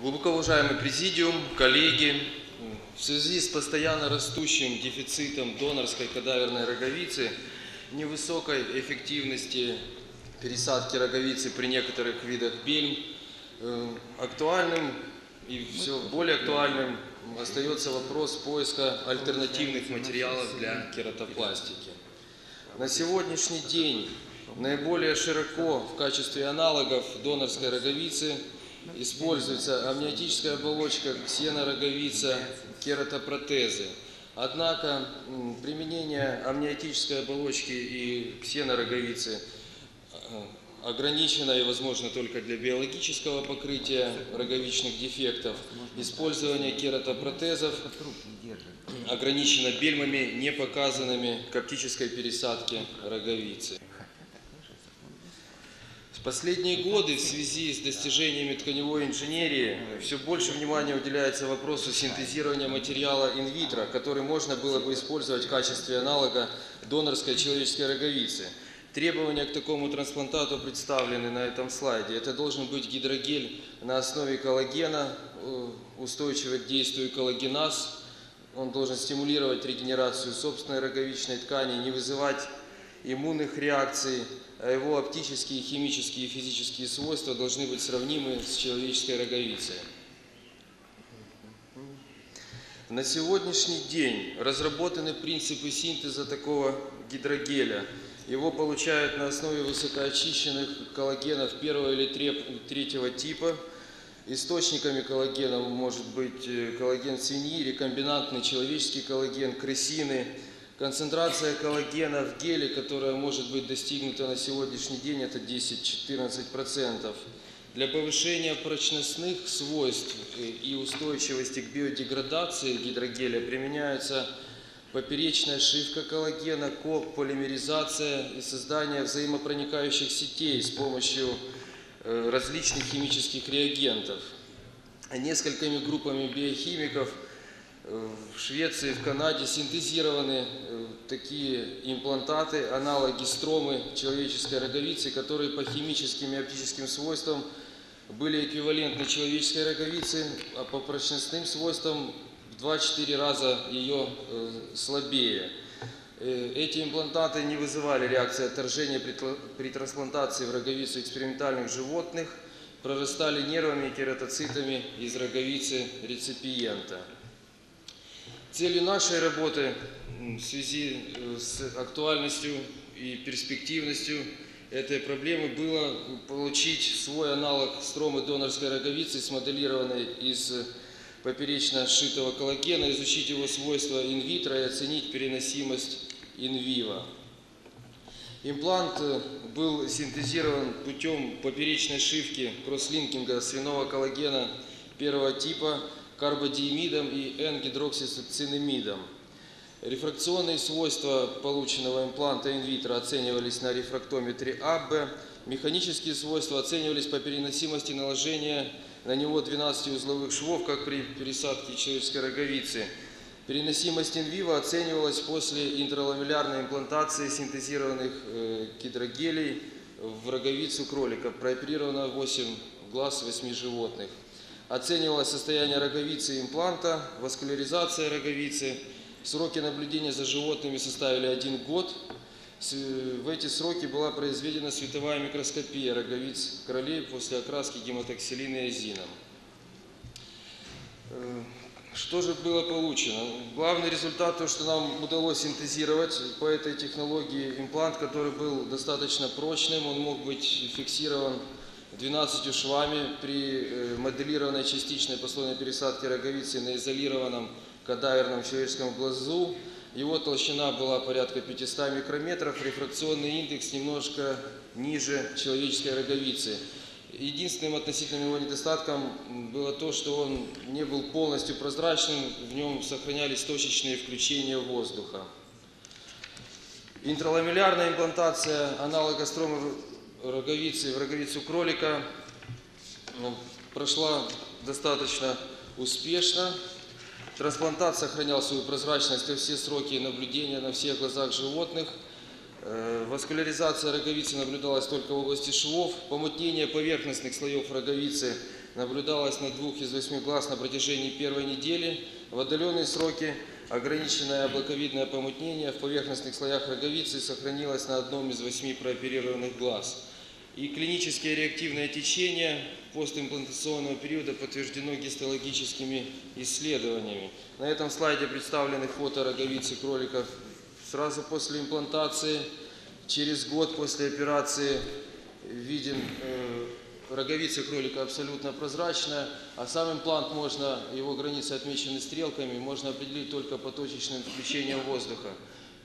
Глубоко уважаемый президиум, коллеги, в связи с постоянно растущим дефицитом донорской кадаверной роговицы, невысокой эффективности пересадки роговицы при некоторых видах бельм, э, актуальным и все более актуальным остается вопрос поиска альтернативных материалов для кератопластики. На сегодняшний день наиболее широко в качестве аналогов донорской роговицы используется амниотическая оболочка, ксенороговица, кератопротезы. Однако применение амниотической оболочки и ксенороговицы э, ограничено и возможно только для биологического покрытия роговичных дефектов. Использование кератопротезов ограничено бельмами, не показанными к оптической пересадке роговицы. В последние годы в связи с достижениями тканевой инженерии все больше внимания уделяется вопросу синтезирования материала инвитро, который можно было бы использовать в качестве аналога донорской человеческой роговицы. Требования к такому трансплантату представлены на этом слайде. Это должен быть гидрогель на основе коллагена, э, устойчивый к действию коллагеназ. Он должен стимулировать регенерацию собственной роговичной ткани, не вызывать иммунных реакций, а его оптические, химические и физические свойства должны быть сравнимы с человеческой роговицей. На сегодняшний день разработаны принципы синтеза такого гидрогеля. Его получают на основе высокоочищенных коллагенов первого или третьего типа. Источниками коллагена может быть э, коллаген свиньи, рекомбинантный человеческий коллаген, крысины. Концентрация коллагена в геле, которая может быть достигнута на сегодняшний день, это 10-14%. Для повышения прочностных свойств и устойчивости к биодеградации гидрогеля применяются поперечная шивка коллагена, кополимеризация и создание взаимопроникающих сетей с помощью э, различных химических реагентов. Несколькими группами биохимиков э, в Швеции, в Канаде синтезированы э, такие имплантаты, аналоги стромы человеческой роговицы, которые по химическим и оптическим свойствам были эквивалентны человеческой роговице, а по прочностным свойствам в 2-4 раза ее э, слабее. Э, Эти имплантаты не вызывали реакции отторжения при, трансплантации в роговицу экспериментальных животных, прорастали нервами и кератоцитами из роговицы реципиента. Целью нашей работы в связи э, с актуальностью и перспективностью этой проблемы было получить свой аналог стромы донорской роговицы, смоделированной из э, поперечно сшитого коллагена, изучить его свойства инвитро и оценить переносимость инвиво. Имплант э, был синтезирован путем поперечной шивки кросслинкинга свиного коллагена первого типа карбодиимидом и N-гидроксицинемидом. Рефракционные свойства полученного импланта инвитро оценивались на рефрактометре АБ. Механические свойства оценивались по переносимости наложения на него 12 узловых швов, как при пересадке человеческой роговицы. Переносимость инвиво оценивалась после интраламеллярной имплантации синтезированных э, гидрогелей в роговицу кролика. Прооперировано 8 глаз 8 животных. Оценивалось состояние роговицы и импланта, васкуляризация роговицы. Сроки наблюдения за животными составили один год. В эти сроки была произведена световая микроскопия роговиц кролей после окраски гематоксилиной и азином. Э, Что же было получено? Главный результат, то, что нам удалось синтезировать по этой технологии имплант, который был достаточно прочным, он мог быть фиксирован 12 швами при э, моделированной частичной послойной пересадке роговицы на изолированном кадаверном человеческом глазу. Его толщина была порядка 500 микрометров, рефракционный индекс немножко ниже человеческой роговицы. Единственным относительным его недостатком было то, что он не был полностью прозрачным, в нем сохранялись точечные включения воздуха. Интраламеллярная имплантация аналога стромы роговицы в роговицу кролика ну, прошла достаточно успешно. Трансплантат сохранял свою прозрачность во все сроки наблюдения на всех глазах животных. Э, Васкуляризация роговицы наблюдалась только в области швов. Помутнение поверхностных слоев роговицы наблюдалось на двух из восьми глаз на протяжении первой недели. В отдаленные сроки ограниченное облаковидное помутнение в поверхностных слоях роговицы сохранилось на одном из восьми прооперированных глаз. И клинические реактивные течения постимплантационного периода подтверждено гистологическими исследованиями. На этом слайде представлены фото роговицы кроликов сразу после имплантации. Через год после операции виден э, роговица кролика абсолютно прозрачная, а сам имплант можно, его границы отмечены стрелками, можно определить только по точечным включениям воздуха.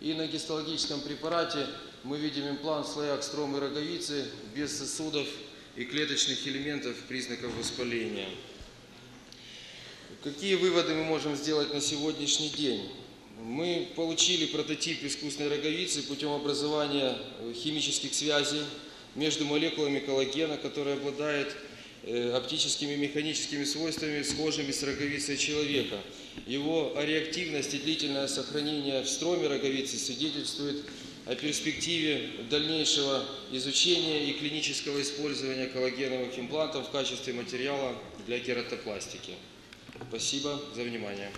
И на гистологическом препарате мы видим имплант в слоях стромы роговицы без сосудов и клеточных элементов признаков воспаления. Какие выводы мы можем сделать на сегодняшний день? Мы получили прототип искусственной роговицы путем образования э, химических связей между молекулами коллагена, который обладает э, оптическими и механическими свойствами, схожими с роговицей человека. Его реактивность и длительное сохранение в строме роговицы свидетельствует о перспективе дальнейшего изучения и клинического использования коллагеновых имплантов в качестве материала для кератопластики. Спасибо за внимание.